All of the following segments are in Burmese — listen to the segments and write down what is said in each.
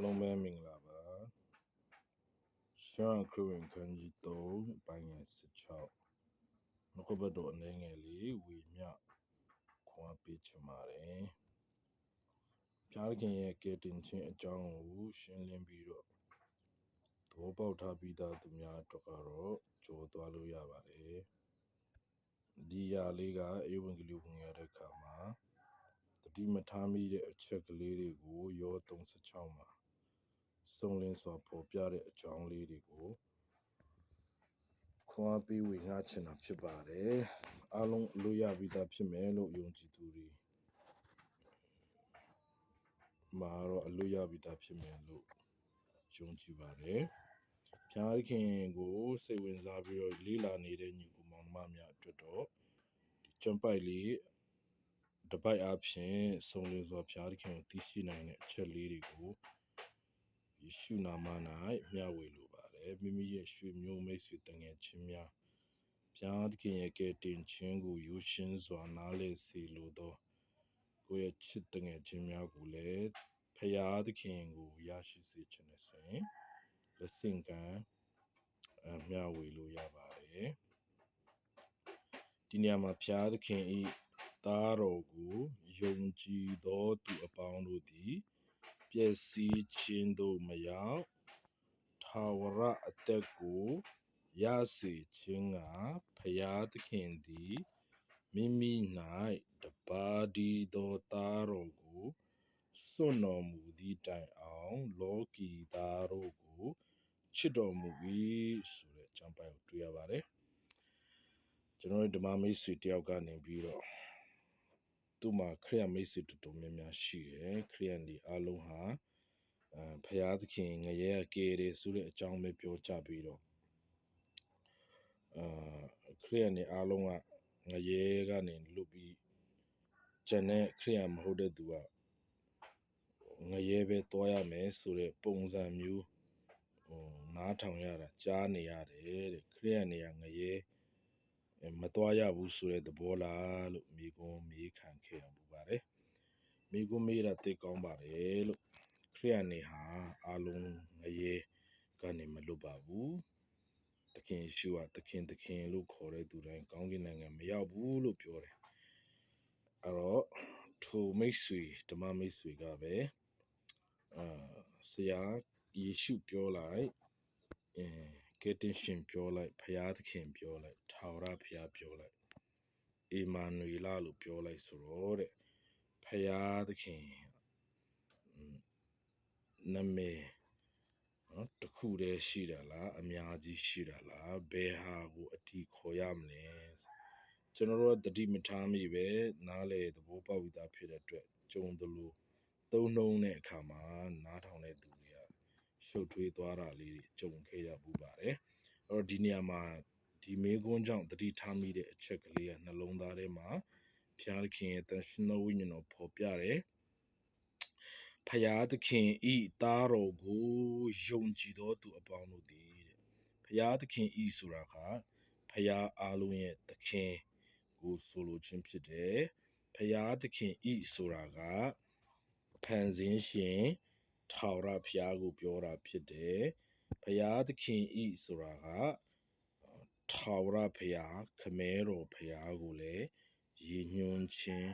အားလုံးပဲမင်္ဂလာပါရှမ်းခရစ်ဝင်ခန်းကြီး3ပိုင်းငယ်16နှုတ်ကပတ်တော်အနေငယ်လေးဝေမျှခွန်အားပေးချင်ပါတယ်ဖျားခင်ရဲ့ကယ်တင်ခြင်းအကြောင်းကိုရှင်းလင်းပြီးတော့သဘောပေါက်ထားပြီးသားသူများအတွက်ကတော့ကြော်သွားလို့ရပါတယ်ဒီຢာလေးကဧဝံဂေလိဝင်ရတဲ့အခါမှာတတိမထားမိတဲ့အချက်ကလေးတွေကိုယော36မှာ စုံလင်စွာပေါ်ပြတဲ့အကြောင်းလေးတွေကိုခွန်အားပေးဝေငှချင်တာဖြစ်ပါတယ်အားလုံးအလို့ရပြီးသားဖြစ်မယ်လို့ယုံကြည်သူတွေမှာတော့အလို့ရပြီးသားဖြစ်မယ်လို့ယုံကြည်ပါတယ်ဖျားခင်ကိုစိတ်ဝင်စားပြီးတော့လေးလာနေတဲ့ညီကိုမောင်နှမများအတွက်တော့ဒီကြံပိုက်လေးတပိုက်အဖြစ်စုံလင်စွာဖျားခင်ကိုသိရှိနိုင်တဲ့အချက်လေးတွေကို ယေရှုနာမ၌မျှဝေလိုပါတယ်မိမိရဲ့ရွှေမျိုးမိတ်ဆွေတငယ်ချင်းများဘုရားသခင်ရဲ့ကယ်တင်ခြင်းကိုယူရှင်းစွာနားလည်စေလိုသောကိုယ့်ရဲ့ချစ်တငယ်ချင်းများကိုလည်းဖရာသခင်ကိုရရှိစေခြင်းနဲ့ဆိုရင်လက်ဆင့်ကမ်းအမျှဝေလို့ရပါတယ်ဒီနေရာမှာဖရာသခင်ဤသားတော်ကိုယုံကြည်သောသူအပေါင်းတို့သည် ပျက်စီးခြင်းသို့မရောက်ထာဝရအသက်ကိုရစေခြင်းကဖရာသခင်သည်မိမိ၌တပါးဒီသောသားတော်ကိုစွန့်တော်မူသည့်တိုင်အောင်လောကီသားတို့ကိုချစ်တော်မူ၏ဆိုတဲ့အကြောင်းပိုင်းကိုတွေ့ရပါတယ်ကျွန်တော်ဓမ္မမိတ်ဆွေတယောက်ကနေပြီးတော့ သူ့မှာခရိယမိတ်ဆွေတော်တော်များများရှိတယ်ခရိယန်ဒီအားလုံးဟာအဲဖရာသခင်ငရဲကယ်တယ်ဆိုတဲ့အကြောင်းပဲပြောကြပြီးတော့အာခရိယန်တွေအားလုံးကငရဲကနေလွတ်ပြီးကျန်တဲ့ခရိယန်မဟုတ်တဲ့သူကငရဲပဲတွားရမယ်ဆိုတဲ့ပုံစံမျိုးဟိုနားထောင်ရတာကြားနေရတယ်တဲ့ခရိယန်တွေကငရဲ မတွားရဘူးဆိုတဲ့သဘောလားလို့မိကုံးမေးခံခဲ့ရပူပါတယ်မိကုံးမေးတာသိကောင်းပါတယ်လို့ခရိယန်တွေဟာအလုံးငရဲကနေမလွတ်ပါဘူးသခင်ယေရှုကသခင်သခင်လို့ခေါ်တဲ့သူတိုင်းကောင်းကင်နိုင်ငံမရောက်ဘူးလို့ပြောတယ်အဲ့တော့ထိုမိတ်ဆွေဓမ္မမိတ်ဆွေကပဲအာဆရာယေရှုပြောလိုက်အဲ ကယ်တင်ရှင်ပြောလိုက်ဖရာသခင်ပြောလိုက်ထာဝရဖရာပြောလိုက်အေမာနွေလာလို့ပြောလိုက်ဆိုတော့တဲ့ဖရာသခင်နာမည်နော်တခုတည်းရှိတာလားအများကြီးရှိတာလားဘယ်ဟာကိုအတီခေါ်ရမလဲကျွန်တော်တို့တတိမထားမိပဲနားလေသဘောပေါက်ပြီးသားဖြစ်တဲ့အတွက်ကြုံသလိုသုံးနှုံးတဲ့အခါမှာနားထောင်တဲ့သူတွေက ရှုပ်ထွေးသွားတာလေးတွေကြုံခဲ့ရပူပါတယ်အဲ့တော့ဒီနေရာမှာဒီမေကွန်းကြောင့်တတိထားမိတဲ့အချက်ကလေးကနှလုံးသားထဲမှာဖျားခင်ရဲ့တန်ရှင်သောဝိညာဉ်တော်ပေါ်ပြတယ်ဖယားသခင်ဤသားတော်ကိုယုံကြည်သောသူအပေါင်းတို့သည်တဲ့ဖယားသခင်ဤဆိုတာကဖယားအားလုံးရဲ့သခင်ကိုဆိုလိုခြင်းဖြစ်တယ်ဖယားသခင်ဤဆိုတာကဖန်ဆင်းရှင် ထာဝရဘုရားကို ပြောတာဖြစ်တယ်။ဘုရားသခင်ဤဆိုတာကထာဝရဘုရားခမဲတော်ဘုရားကိုလည်းရည်ညွှန်းခြင်း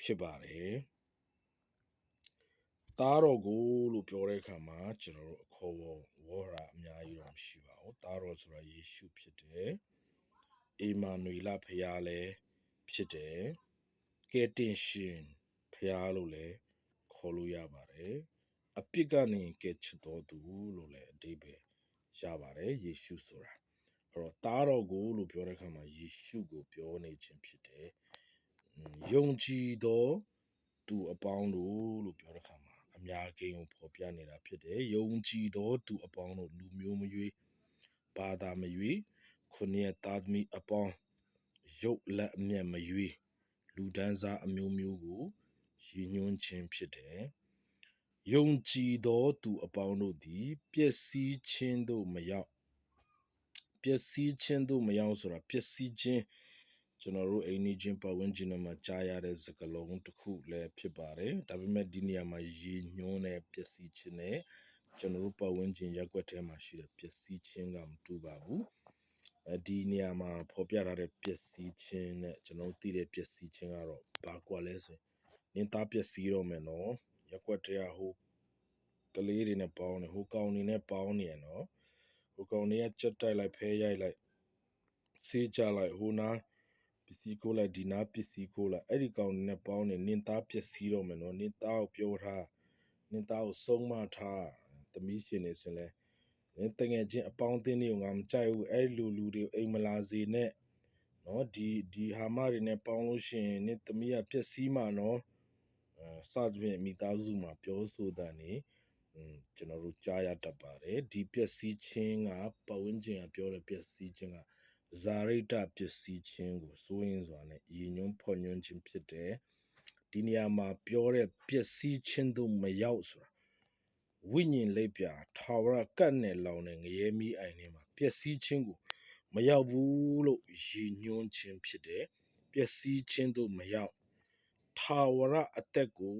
ဖြစ်ပါတယ်။သားတော်ကိုလို့ပြောတဲ့အခါမှာကျွန်တော်တို့အခေါ်ဝေါ်ရာအများကြီးတော့မရှိပါဘူး။သားတော်ဆိုတာယေရှုဖြစ်တယ်။အေမာနွေလဘုရားလည်းဖြစ်တယ်။ကယ်တင်ရှင်ဘုရားလို့လည်းခေါ်လို့ရပါတယ် အပြစ်ကနေကယ်ချတော်သူလို့လည်းအဓိပ္ပာယ်ရပါတယ်ယေရှုဆိုတာအဲ့တော့တားတော်ကိုလို့ပြောတဲ့အခါမှာယေရှုကိုပြောနေခြင်းဖြစ်တယ်ယုံကြည်သောသူအပေါင်းတို့လို့ပြောတဲ့အခါမှာအများကိန်းကိုဖော်ပြနေတာဖြစ်တယ်ယုံကြည်သောသူအပေါင်းတို့လူမျိုးမရွေးဘာသာမရွေးခုနှစ်သားသမီးအပေါင်းရုပ်လက်အမျက်မရွေးလူဒန်းစားအမျိုးမျိုးကိုရည်ညွှန်းခြင်းဖြစ်တယ်။ ယုံကြည်သောသူအပေါင်းတို့သည်ပျက်စီးခြင်းသို့မရောက်ပျက်စီးခြင်းသို့မရောက်ဆိုတာပျက်စီးခြင်းကျွန်တော်တို့အိမ်နီးချင်းပတ်ဝန်းကျင်တွေမှာကြားရတဲ့စကားလုံးတစ်ခုလည်းဖြစ်ပါတယ်ဒါပေမဲ့ဒီနေရာမှာရည်ညွှန်းတဲ့ပျက်စီးခြင်းနဲ့ကျွန်တော်တို့ပတ်ဝန်းကျင်ရက်ွက်ထဲမှာရှိတဲ့ပျက်စီးခြင်းကမတူပါဘူးအဲဒီနေရာမှာဖော်ပြထားတဲ့ပျက်စီးခြင်းနဲ့ကျွန်တော်တို့သိတဲ့ပျက်စီးခြင်းကတော့ဘာကွာလဲဆိုရင်နင်းသားပျက်စီးတော့မယ်နော် ရက်ွက်ထဲကဟိုကလေးတွေနဲ့ပေါင်းနေဟိုကောင်တွေနဲ့ပေါင်းနေရနော်ဟိုကောင်တွေကကြက်တိုက်လိုက်ဖဲရိုက်လိုက်ဆေးကြလိုက်ဟိုနာပစ္စည်းကိုလိုက်ဒီနာပစ္စည်းကိုလိုက်အဲ့ဒီကောင်တွေနဲ့ပေါင်းနေနင်းသားပျက်စီးတော့မယ်နော်နင်းသားကိုပြောထားနင်းသားကိုဆုံးမထားသမီးရှင်နေဆိုရင်လဲနင်းတငယ်ချင်းအပေါင်းအသင်းတွေကိုငါမကြိုက်ဘူးအဲ့လူလူတွေကိုအိမ်မလာစေနဲ့နော်ဒီဒီဟာမတွေနဲ့ပေါင်းလို့ရှိရင်နင်းသမီးကပျက်စီးမှာနော်အဲ စသဖြင့်မိသားစုမှာပြောဆိုတာနေอืมကျွန်တော်တို့ကြားရတတ်ပါတယ်ဒီပျက်စီးခြင်းကပတ်ဝန်းကျင်ကပြောတဲ့ပျက်စီးခြင်းကဇာရိတပျက်စီးခြင်းကိုစိုးရင်စွာနဲ့ရည်ညွှန်းဖော်ညွှန်းခြင်းဖြစ်တယ်ဒီနေရာမှာပြောတဲ့ပျက်စီးခြင်းတို့မရောက်ဆိုတာဝိညာဉ်လိပ်ပြာထာဝရကတ်နဲ့လောင်တဲ့ငရဲမီးအိုင်ထဲမှာပျက်စီးခြင်းကိုမရောက်ဘူးလို့ရည်ညွှန်းခြင်းဖြစ်တယ်ပျက်စီးခြင်းတို့မရောက် ထာဝရအသက်ကို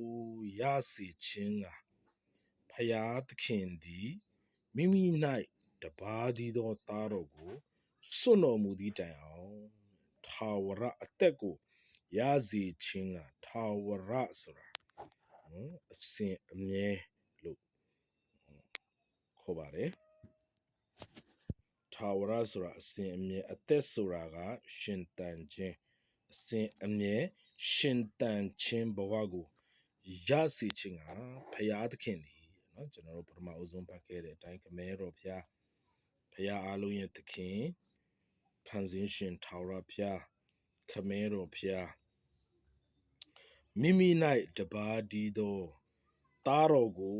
ရစေခြင်းကဖယားသခင်သည်မိမိ၌တပါးသည်သောသားတော်ကိုစွန့်တော်မူသည့်တိုင်အောင်ထာဝရအသက်ကိုရစေခြင်းကထာဝရဆိုတာနော်အစဉ်အမြဲလို့ခေါ်ပါတယ်ထာဝရဆိုတာအစဉ်အမြဲအသက်ဆိုတာကရှင်တန်ခြင်းအစဉ်အမြဲ ရှင်တန်ချင်းဘဝကိုရစေခြင်းကဖရာသခင်ဒီနော်ကျွန်တော်တို့ပထမအဆုံးဖတ်ခဲ့တဲ့အတိုင်းခမဲတော်ဖရာဖရာအားလုံးရဲ့သခင်ဖန်ဆင်းရှင်ထာဝရဖရာခမဲတော်ဖရာမိမိ၌တပါးဒီသောတားတော်ကို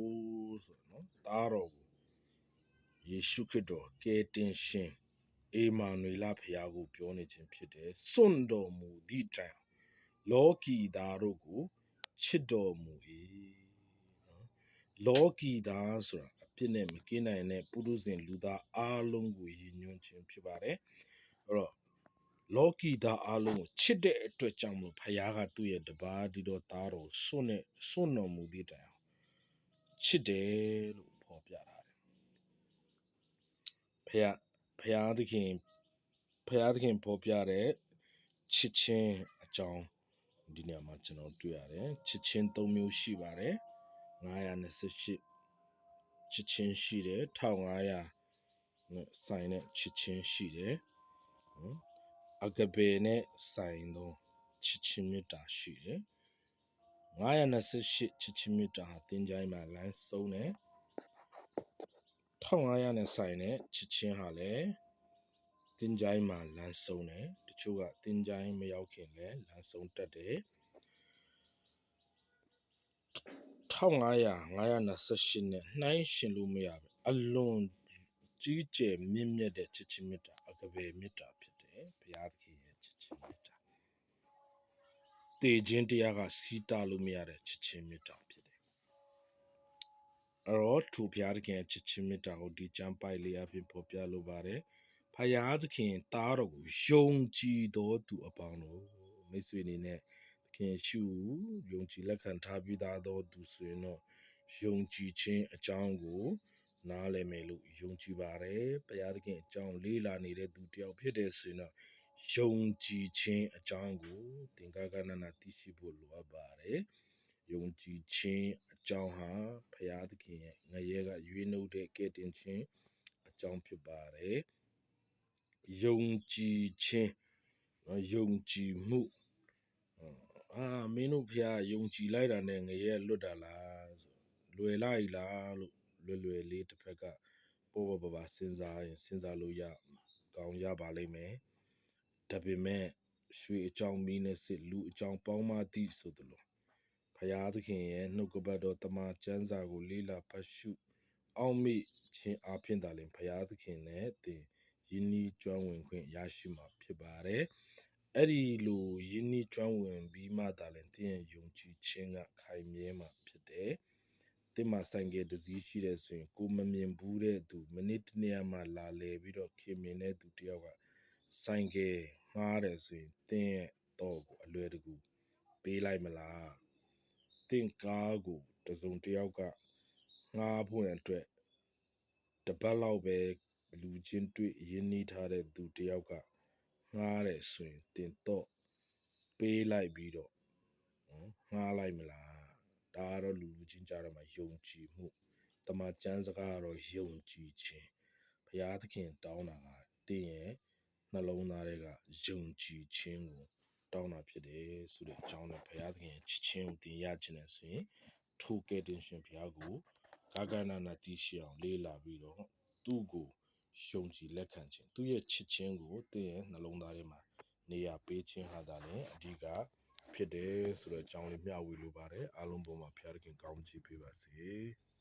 ဆိုနော်တားတော်ကိုယေရှုခရစ်တော်ကယ်တင်ရှင်အေမာနွေလဖရာကိုပြောနေခြင်းဖြစ်တယ်စွန့်တော်မူသည့်တိုင် လောကီသားတို့ကိုချစ်တော်မူ၏နော်လောကီသားဆိုတာအပြစ်နဲ့မကင်းနိုင်တဲ့ပုရုဇဉ်လူသားအားလုံးကိုရည်ညွှန်းခြင်းဖြစ်ပါတယ်အဲ့တော့လောကီသားအားလုံးကိုချစ်တဲ့အတွက်ကြောင့်မလို့ဖခင်ကသူ့ရဲ့တပါးဒီတော်သားတော်စွန့်နဲ့စွန့်တော်မူသည့်တိုင်အောင်ချစ်တယ်လို့ဖော်ပြထားတယ်ဖခင်ဖခင်သခင်ဖခင်သခင်ဖော်ပြတဲ့ချစ်ချင်းအကြောင်း ဒီနေရာမှာကျွန်တော်တွေ့ရတယ်ချစ်ချင်း၃မျိုးရှိပါတယ်928ချစ်ချင်းရှိတယ်1500နဲ့ဆိုင်တဲ့ချစ်ချင်းရှိတယ်နော်အကပေနဲ့ဆိုင်သောချစ်ချင်းမေတ္တာရှိတယ်928ချစ်ချင်းမေတ္တာဟာသင်္ချိုင်းမှာလမ်းဆုံးတယ်1500နဲ့ဆိုင်တဲ့ချစ်ချင်းဟာလည်း သင်္ချိုင်းမှာလမ်းဆုံးတယ်တချို့ကသင်္ချိုင်းမရောက်ခင်လည်းလမ်းဆုံးတက်တယ်1500 928နဲ့နှိုင်းရှင်လို့မရဘူးအလွန်ကြီးကျယ်မြင့်မြတ်တဲ့ချစ်ချင်းမေတ္တာအကပေမေတ္တာဖြစ်တယ်ဘုရားသခင်ရဲ့ချစ်ချင်းမေတ္တာတည်ခြင်းတရားကစီးတာလို့မရတဲ့ချစ်ချင်းမေတ္တာဖြစ်တယ်အဲ့တော့သူဘုရားသခင်ရဲ့ချစ်ချင်းမေတ္တာကိုဒီကျမ်းပိုက်လေးအဖြစ်ပေါ်ပြလိုပါတယ် ဖယားသခင်တားတော်ကိုယုံကြည်တော်သူအပေါင်းတို့မိတ်ဆွေအနေနဲ့သခင်ရှုယုံကြည်လက်ခံထားပြီးသားသောသူဆိုရင်တော့ယုံကြည်ခြင်းအကြောင်းကိုနားလည်မယ်လို့ယုံကြည်ပါတယ်ဘုရားသခင်အကြောင်းလေးလာနေတဲ့သူတယောက်ဖြစ်တယ်ဆိုရင်တော့ယုံကြည်ခြင်းအကြောင်းကိုသင်္ကာကနနာသိရှိဖို့လိုအပ်ပါတယ်ယုံကြည်ခြင်းအကြောင်းဟာဘုရားသခင်ရဲ့ငရဲကရွေးနှုတ်တဲ့ကဲ့တင်ခြင်းအကြောင်းဖြစ်ပါတယ် ယုံကြည်ခြင်းနော်ယုံကြည်မှုအာမင်းတို့ဖျားယုံကြည်လိုက်တာနဲ့ငရဲလွတ်တာလားဆိုလွယ်လိုက်လားလို့လွယ်လွယ်လေးတစ်ဖက်ကပေါ်ပေါ်ပါပါစဉ်းစားရင်စဉ်းစားလို့ရကောင်းရပါလိမ့်မယ်ဒါပေမဲ့ရွှေအကြောင်းမီးနဲ့စစ်လူအကြောင်းပေါင်းမသည့်ဆိုသလိုဖရာသခင်ရဲ့နှုတ်ကပတ်တော်တမန်ကျမ်းစာကိုလေးလာဖတ်ရှုအောက်မေ့ခြင်းအပြင်သာလင်ဖရာသခင်နဲ့တင် ယင်းဤကျွမ်းဝင်ခွင့်ရရှိမှာဖြစ်ပါတယ်အဲ့ဒီလိုယင်းဤကျွမ်းဝင်ပြီးမှသာလင်တင်ရဲ့ယုံကြည်ခြင်းကခိုင်မြဲမှာဖြစ်တယ်တင်မှာဆိုင်ကယ်တစ်စီးရှိတဲ့ဆိုရင်ကိုမမြင်ဘူးတဲ့သူမိနစ်တစ်နေရာမှာလာလေပြီးတော့ခင်မြင်တဲ့သူတယောက်ကဆိုင်ကယ်ငှားတယ်ဆိုရင်သင်ရဲ့တော့ကိုအလွယ်တကူပေးလိုက်မလားသင်ကားကိုတစုံတစ်ယောက်ကငှားဖို့ရန်အတွက်တပတ်လောက်ပဲ လူချင်းတွေ့ရင်းနှီးထားတဲ့သူတစ်ယောက်ကငှားတယ်ဆိုရင်သင်တော့ပေးလိုက်ပြီးတော့နော်ငှားလိုက်မလားဒါကတော့လူလူချင်းကြားထဲမှာယုံကြည်မှုတမန်ကျမ်းစကားကတော့ယုံကြည်ခြင်းဘုရားသခင်တောင်းတာကသင်ရဲ့နှလုံးသားတွေကယုံကြည်ခြင်းကိုတောင်းတာဖြစ်တယ်ဆိုတဲ့အကြောင်းနဲ့ဘုရားသခင်ရဲ့ချစ်ခြင်းကိုသင်ရခြင်းနဲ့ဆိုရင်ထိုကဲ့တင်ရှင်ဘုရားကိုကာကနာနာတိရှိအောင် လေးလာပြီးတော့သူ့ကို ယုံကြည်လက်ခံခြင်းသူ့ရဲ့ချစ်ခြင်းကိုသင်ရဲ့နှလုံးသားထဲမှာနေရာပေးခြင်းဟာဒါလည်းအဓိကဖြစ်တယ်ဆိုတဲ့အကြောင်းလေးမျှဝေလိုပါတယ်အားလုံးပေါ်မှာဘုရားသခင်ကောင်းချီးပေးပါစေ။